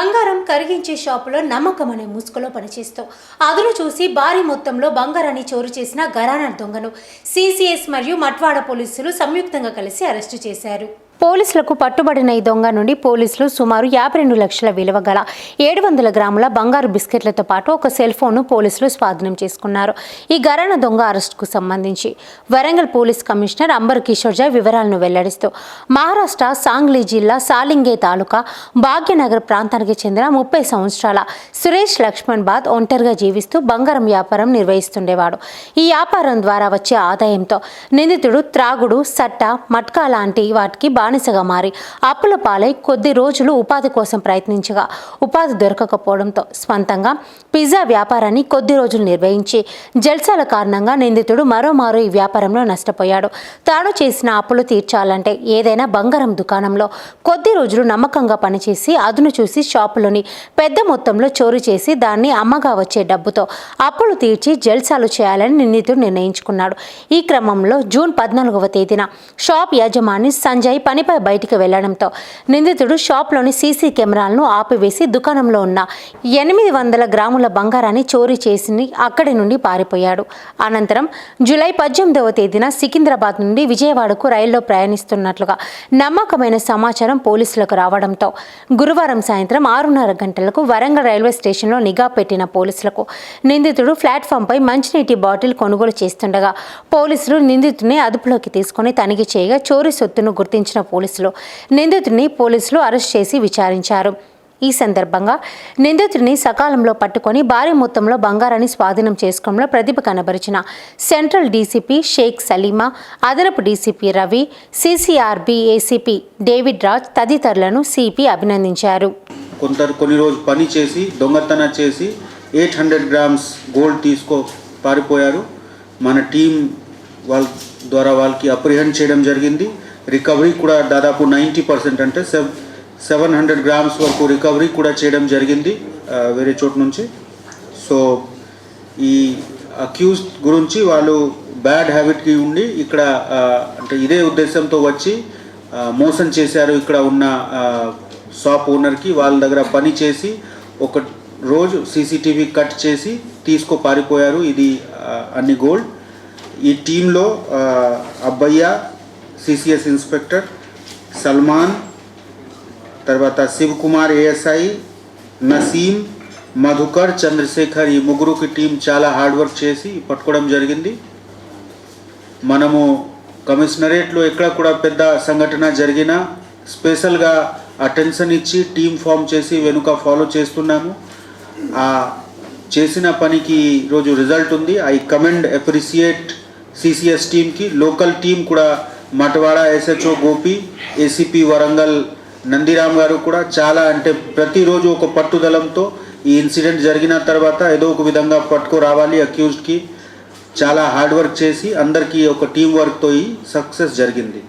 బంగారం కరిగించే షాపులో నమ్మకం అనే ముసుగులో పనిచేస్తూ అదును చూసి భారీ మొత్తంలో బంగారాన్ని చోరు చేసిన గరానా దొంగను సిసిఎస్ మరియు మట్వాడ పోలీసులు సంయుక్తంగా కలిసి అరెస్టు చేశారు. పోలీసులకు పట్టుబడిన ఈ దొంగ నుండి పోలీసులు సుమారు యాభై రెండు లక్షల విలువ గల ఏడు వందల గ్రాముల బంగారు బిస్కెట్లతో పాటు ఒక సెల్ ఫోన్ను పోలీసులు స్వాధీనం చేసుకున్నారు. ఈ గరాన దొంగ అరెస్టుకు సంబంధించి Warangal police commissioner amber Kishore Jha వివరాలను వెల్లడిస్తూ మహారాష్ట్ర సాంగ్లీ జిల్లా సాలింగే తాలూకా భాగ్యనగర్ ప్రాంతానికి చెందిన ముప్పై సంవత్సరాల సురేష్ లక్ష్మణ్ బాద్ ఒంటరిగా జీవిస్తూ బంగారం వ్యాపారం నిర్వహిస్తుండేవాడు. ఈ వ్యాపారం ద్వారా వచ్చే ఆదాయంతో నిందితుడు త్రాగుడు సట్ట మట్కా లాంటి వాటికి బానిసగా మారి అప్పుల పాలై కొద్ది రోజులు ఉపాధి కోసం ప్రయత్నించగా ఉపాధి దొరకకపోవడంతో స్వంతంగా పిజ్జా వ్యాపారాన్ని కొద్ది రోజులు నిర్వహించి జల్సాల కారణంగా నిందితుడు మరోమారు ఈ వ్యాపారంలో నష్టపోయాడు. తాను చేసిన అప్పులు తీర్చాలంటే ఏదైనా బంగారం దుకాణంలో కొద్ది రోజులు నమ్మకంగా పనిచేసి అదును చూసి షాపులోని పెద్ద మొత్తంలో చోరీ చేసి దాన్ని అమ్మగా వచ్చే డబ్బుతో అప్పులు తీర్చి జల్సాలు చేయాలని నిందితుడు నిర్ణయించుకున్నాడు. ఈ క్రమంలో జూన్ పద్నాలుగవ తేదీన షాప్ యజమాని సంజయ్ పని పనిపై బయటికి వెళ్ళడంతో నిందితుడు షాప్లోని సీసీ కెమెరాలను ఆపివేసి దుకాణంలో ఉన్న ఎనిమిది వందల గ్రాముల బంగారాన్ని చోరీ చేసి అక్కడి నుండి పారిపోయాడు. అనంతరం జూలై పద్దెనిమిదవ తేదీన సికింద్రాబాద్ నుండి విజయవాడకు రైల్లో ప్రయాణిస్తున్నట్లుగా నమ్మకమైన సమాచారం పోలీసులకు రావడంతో గురువారం సాయంత్రం ఆరున్నర గంటలకు వరంగల్ రైల్వే స్టేషన్లో నిఘా పెట్టిన పోలీసులకు నిందితుడు ప్లాట్ఫామ్పై మంచినీటి బాటిల్ కొనుగోలు చేస్తుండగా పోలీసులు నిందితుడిని అదుపులోకి తీసుకుని తనిఖీ చేయగా చోరీ సొత్తును గుర్తించిన పోలీసులు నిందితుడిని పోలీసులు అరెస్ట్ చేసి విచారించారు. ఈ సందర్భంగా నిందితుడిని సకాలంలో పట్టుకొని భారీ మొత్తంలో బంగారాన్ని స్వాధీనం చేసుకోవడంలో ప్రతిభ కనబరిచిన సెంట్రల్ డీసీపీ షేక్ సలీమా అదనపు DCP Ravi CCRB ACP David Raj తదితరులను CP అభినందించారు. కొంత కొన్ని రోజు పని చేసి దొంగతన చేసి ఎయిట్ హండ్రెడ్ గ్రామ్స్ గోల్డ్ తీసుకో పారిపోయారు. మన టీం వాళ్ళ ద్వారా వాళ్ళకి అప్రిహెండ్ చేయడం జరిగింది. రికవరీ కూడా దాదాపు నైంటీ పర్సెంట్ అంటే సెవ్ సెవెన్ హండ్రెడ్ గ్రామ్స్ వరకు రికవరీ కూడా చేయడం జరిగింది వేరే చోటు నుంచి. సో ఈ అక్యూజ్ గురించి వాళ్ళు బ్యాడ్ హ్యాబిట్కి ఉండి ఇక్కడ అంటే ఇదే ఉద్దేశంతో వచ్చి మోసం చేశారు ఇక్కడ ఉన్న షాప్ ఓనర్కి వాళ్ళ దగ్గర పని చేసి ఒక రోజు సీసీటీవీ కట్ చేసి తీసుకో పారిపోయారు. ఇది అన్ని గోల్డ్ ఈ టీంలో అబ్బయ్య సిసిఎస్ ఇన్స్పెక్టర్ సల్మాన్ తర్వాత శివ్ కుమార్ ఏఎస్ఐ నసీం మధుకర్ చంద్రశేఖర్ ఈ ముగ్గురుకి టీం చాలా హార్డ్ వర్క్ చేసి పట్టుకోవడం జరిగింది. మనము కమిషనరేట్లో ఎక్కడ కూడా పెద్ద సంఘటన జరిగినా స్పెషల్గా అటెన్షన్ ఇచ్చి టీం ఫామ్ చేసి వెనుక ఫాలో చేస్తున్నాము. ఆ చేసిన పనికి ఈరోజు రిజల్ట్ ఉంది. ఐ కమెండ్ అప్రిసియేట్ సిసిఎస్ టీమ్కి లోకల్ టీం కూడా మటవాడ ఎస్హెచ్ఓ గోపి ఏసీపీ వరంగల్ నందిరామ్ గారు కూడా చాలా అంటే ప్రతిరోజు ఒక పట్టుదలంతో ఈ ఇన్సిడెంట్ జరిగిన తర్వాత ఏదో ఒక విధంగా పట్టుకు రావాలి అక్యూజ్డ్కి చాలా హార్డ్ వర్క్ చేసి అందరికీ ఒక టీం వర్క్తో ఈ సక్సెస్ జరిగింది.